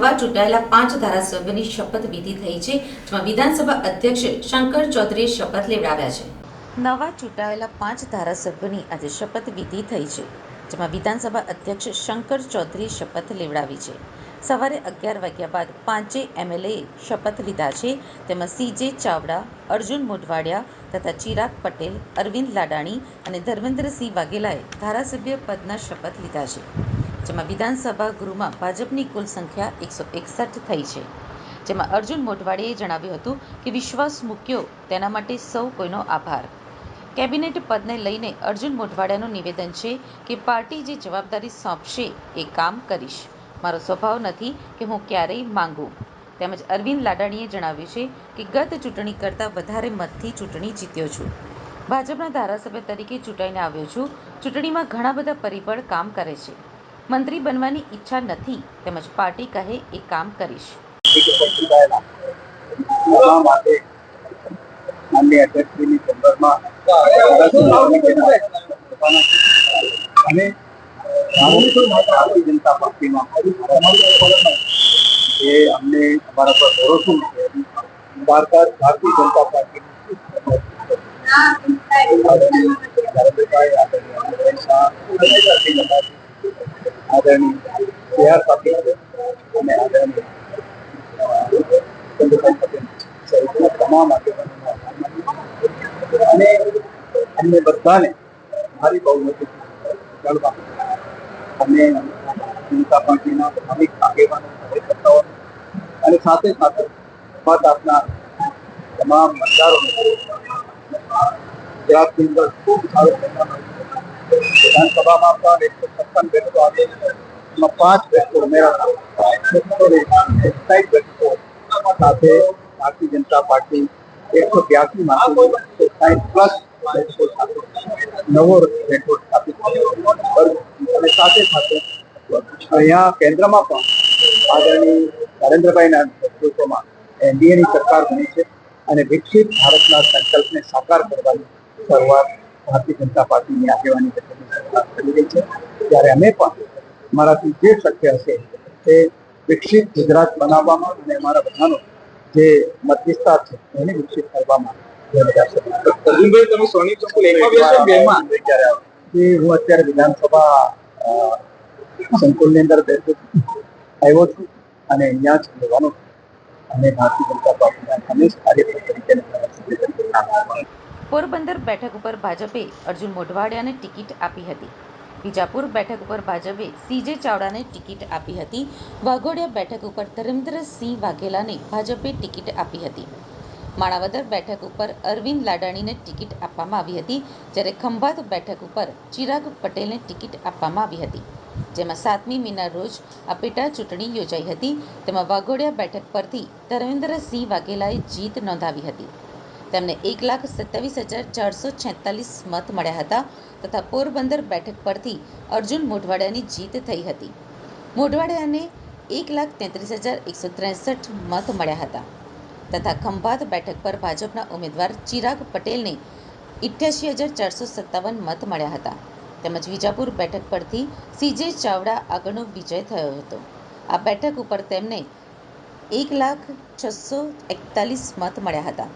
નવા ચૂંટાયેલા પાંચ ધારાસભ્યોની શપથ વિધિ થઈ છે, જેમાં વિધાનસભા અધ્યક્ષ શંકર ચૌધરીએ શપથ લેવડાવ્યા છે. નવા ચૂંટાયેલા પાંચ ધારાસભ્યોની આજે શપથ વિધિ થઈ છે, જેમાં વિધાનસભા અધ્યક્ષ શંકર ચૌધરીએ શપથ લેવડાવી છે. સવારે અગિયાર વાગ્યા બાદ પાંચે એમએલએ શપથ લીધા છે, તેમાં સીજે ચાવડા, અર્જુન મોઢવાડિયા તથા ચિરાગ પટેલ, અરવિંદ લાડાણી અને ધર્મેન્દ્રસિંહ વાઘેલાએ ધારાસભ્ય પદના શપથ લીધા છે. જેમાં વિધાનસભા ગૃહમાં ભાજપની કુલ સંખ્યા એકસો એકસઠ થઈ છે. જેમાં અર્જુન મોઢવાડીએ જણાવ્યું હતું કે વિશ્વાસ મૂક્યો તેના માટે સૌ કોઈનો આભાર. કેબિનેટ પદને લઈને અર્જુન મોઢવાડિયાનું નિવેદન છે કે પાર્ટી જે જવાબદારી સોંપશે એ કામ કરીશ. મારો સ્વભાવ નથી કે હું ક્યારેય માંગું. તેમજ અરવિંદ લાડાણીએ જણાવ્યું છે કે ગત ચૂંટણી કરતાં વધારે મતથી ચૂંટણી જીત્યો છું. ભાજપના ધારાસભ્ય તરીકે ચૂંટાઈને આવ્યો છું. ચૂંટણીમાં ઘણા બધા પરિબળ કામ કરે છે. મંત્રી બનવાની ઈચ્છા નથી તેમજ પાર્ટી કહે એ કામ કરીશ. ભારતીય જનતા પાર્ટી આદરણીય સી આર પાટીલ અને આદરણીય ચંદ્રભાઈ પટેલ સહિતના તમામ આગેવાનોનો આભાર માનું છું. અને અમને બધાને મારી બહુમતી લડવા અને જનતા પાર્ટીના અનેક આગેવાનો કાર્યકર્તાઓ અને સાથે સાથે મત આપનાર તમામ મતદારોને ગુજરાતની અંદર ખૂબ સારો પરિણામ આવ્યું. વિધાનસભામાં પણ એકસો છપ્પન બેઠકો આવી એમાં પાંચ બેઠકો ઉમેરા એકસાઠ બેઠકો સાથે ભારતીય જનતા પાર્ટી એકસો બ્યાસી માંથી સાઈઠ પ્લસ બેઠકો સાથે નવો રેકોર્ડ સ્થાપિત અને સાથે સાથે અહીંયા કેન્દ્રમાં પણ આદરણીય નરેન્દ્રભાઈના નેતૃત્વમાં એનડીએની સરકાર બની છે અને વિકસિત ભારતના સંકલ્પને સાકાર કરવાની શરૂઆત ભારતીય જનતા પાર્ટીની આગેવાની કરી રહી છે ત્યારે અમે પણ મારાથી જે શક્ય હશે તે વિકસિત ગુજરાત બનાવવામાં અને અમારા બધાનો જે મત વિસ્તાર છે એને વિકસિત કરવામાં તમે સોની એકમાં બેમાં? હું અત્યારે વિધાનસભા સંકુલની અંદર બેઠો છું આવ્યો છું અને અહીંયા જ રહેવાનો અને ભારતીય જનતા પાર્ટીના હંમેશ કાર્યકર તરીકે. પોરબંદર બેઠક ઉપર ભાજપે અર્જુન મોઢવાડિયાને ટિકિટ આપી હતી. વિજાપુર બેઠક ઉપર ભાજપે સીજે ચાવડાને ટિકિટ આપી હતી. વાઘોડિયા બેઠક ઉપર ધર્મેન્દ્રસિંહ વાઘેલાને ભાજપે ટિકિટ આપી હતી. માણાવદર બેઠક ઉપર અરવિંદ લાડાણીને ટિકિટ આપવામાં આવી હતી, જ્યારે ખંભાત બેઠક ઉપર ચિરાગ પટેલને ટિકિટ આપવામાં આવી હતી. જેમાં સાતમી મીના રોજ આ પેટા ચૂંટણી યોજાઈ હતી. તેમાં વાઘોડિયા બેઠક પરથી ધર્મેન્દ્રસિંહ વાઘેલાએ જીત નોંધાવી હતી. તેમને એક લાખ સત્તાવીસ હજાર ચારસો છેતાલીસ મત મળ્યા હતા તથા પોરબંદર બેઠક પરથી અર્જુન મોઢવાડિયાની જીત થઈ હતી. મોઢવાડિયાને એક લાખ તેત્રીસ હજાર એકસો ત્રેસઠ મત મળ્યા હતા તથા ખંભાત બેઠક પર ભાજપના ઉમેદવાર ચિરાગ પટેલને ઇઠ્યાસી હજાર ચારસો સત્તાવન મત મળ્યા હતા તેમજ વિજાપુર બેઠક પરથી સીજે ચાવડા આગળનો વિજય થયો હતો. આ બેઠક ઉપર તેમને એક લાખ છસો એકતાલીસ મત મળ્યા હતા.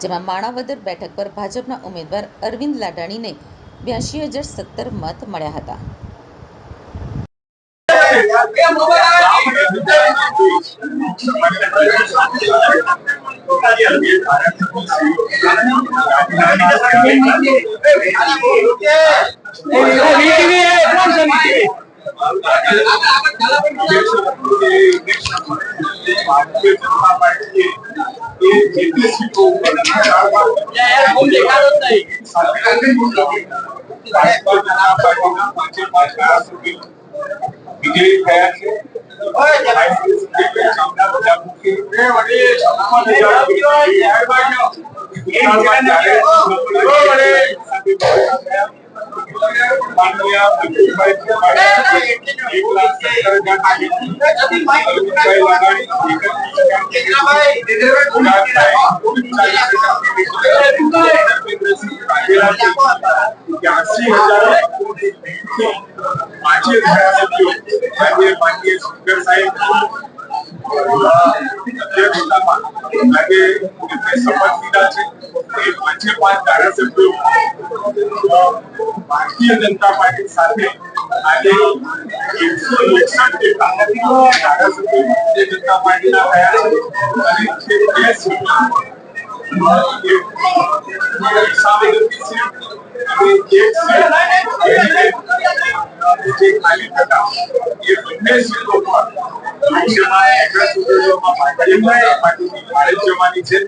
જેમાં માણાવદર બેઠક પર ભાજપના ઉમેદવાર અરવિંદ લાડાણીને બ્યાસી હજાર સત્તર મત મળ્યા હતા. વિજયી થયા છે પાર્ટીએ ધારાસભ્ય સાહેબ અધ્યક્ષતામાં આજે છે એ પાંચે ભારતીય જનતા પાર્ટી સાથે આજે એકસો એકસઠ ધારાસભ્યો જનતા પાર્ટીના થયા છે. અને જે અને ખાલી હતા એ જવાની છે.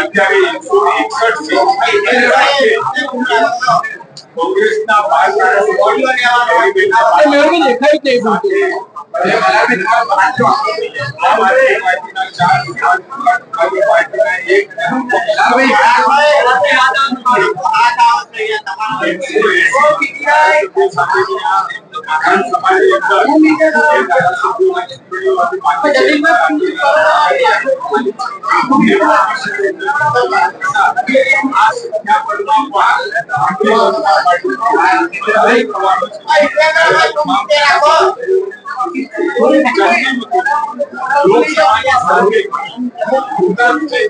અત્યારે એકસો એકસઠ સીટ કોંગ્રેસના બાર ધારાસભ્યો દેખાય છે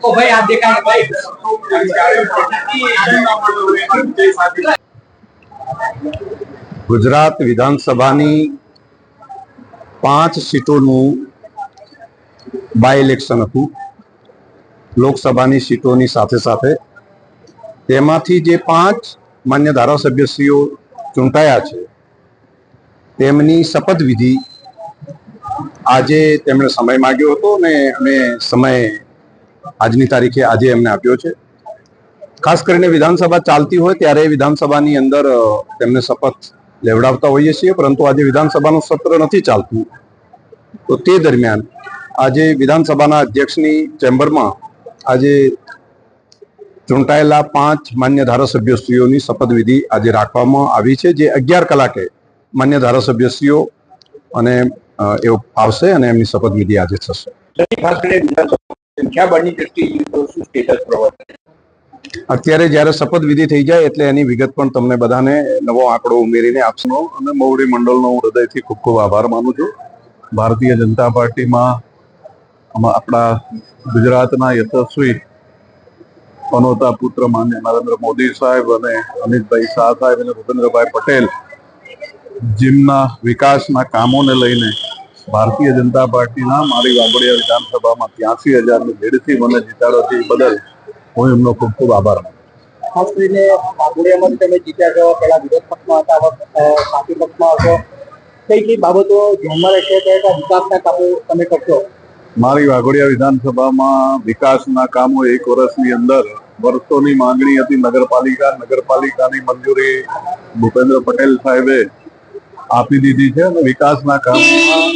ઓ ભાઈ આ દેખાય ભાઈ ગુજરાત વિધાનસભાની પાંચ સીટોનું બાય ઇલેક્શન હતું. લોકસભાની સીટોની સાથે સાથે. તેમાંથી જે પાંચ માન્ય ધારાસભ્યશ્રીઓ ચૂંટાયા છે, તેમની શપથવિધિ આજે તેમણે સમય માંગ્યો હતો ને અમે સમય આજની તારીખે આજે એમને આપ્યો છે. ખાસ કરીને વિધાનસભા ચાલતી હોય ત્યારે વિધાનસભાની અંદર તેમને શપથ લેવડાવતા હોઈએ છીએ, પરંતુ આજે વિધાનસભાનું સત્ર નથી ચાલતું. તો તે દરમિયાન આજે વિધાનસભાના અધ્યક્ષની ચેમ્બરમાં આજે ચૂંટાયેલા પાંચ માન્ય ધારાસભ્યશ્રીઓની શપથવિધિ આજે રાખવામાં આવી છે, જે અગિયાર કલાકે માન્ય ધારાસભ્યશ્રીઓ અને એવો આવશે અને એમની શપથવિધિ આજે થશે. સંખ્યાબળની દ્રષ્ટિએ અત્યારે જ્યારે શપથવિધિ થઈ જાય એટલે એની વિગત પણ તમને બધાને નવો આંકડો ઉમેરીને આપશો. અને મવડી મંડળનો હું હૃદયથી ખૂબ ખૂબ આભાર માનું છું. ભારતીય જનતા પાર્ટીમાં આપણા ગુજરાતના યશસ્વી પનોતા પુત્ર માન્ય નરેન્દ્ર મોદી સાહેબ અને અમિતભાઈ શાહ સાહેબ અને ભૂપેન્દ્રભાઈ પટેલ જેમના વિકાસના કામોને લઈને ભારતીય જનતા પાર્ટીના મારી વાગોડિયા વિધાનસભામાં ત્યાંસી હજારની ભીડથી મને જીતાડવાથી બદલ હું એમનો ખૂબ ખૂબ આભાર ખાસ કરીને વાઘોડિયામાં તમે જીત્યા છો પહેલા વિરોધ પક્ષમાં હતા પાર્ટી પક્ષમાં આવશો કઈ કઈ બાબતો ધ્યાનમાં રહેશે કયા વિકાસના કામો તમે કરશો? મારી વાઘોડિયા વિધાનસભામાં વિકાસના કામો એક વર્ષની અંદર વર્ષોની માંગણી હતી નગરપાલિકા નગરપાલિકાની મંજૂરી ભૂપેન્દ્ર પટેલ સાહેબે આપી દીધી છે અને વિકાસના કામોમાં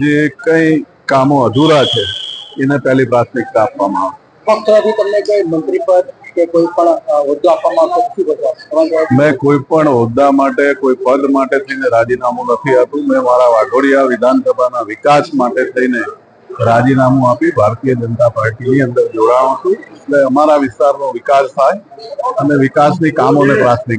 જે કઈ કામો અધૂરા છે એને પહેલી પ્રાથમિકતા આપવામાં આવે. પક્ષ તમને કોઈ મંત્રી પદ કે કોઈ પણ હોદ્દો આપવામાં આવતો મેં કોઈ પણ હોદ્દા માટે, કોઈ પદ માટે થઈને રાજીનામું નથી આપ્યું. મેં મારા વાઘોડિયા વિધાનસભાના વિકાસ માટે થઈને રાજીનામું આપી ભારતીય જનતા પાર્ટીની અંદર જોડાણું છું એટલે અમારા વિસ્તારનો વિકાસ થાય અને વિકાસની કામોને પ્રાથમિક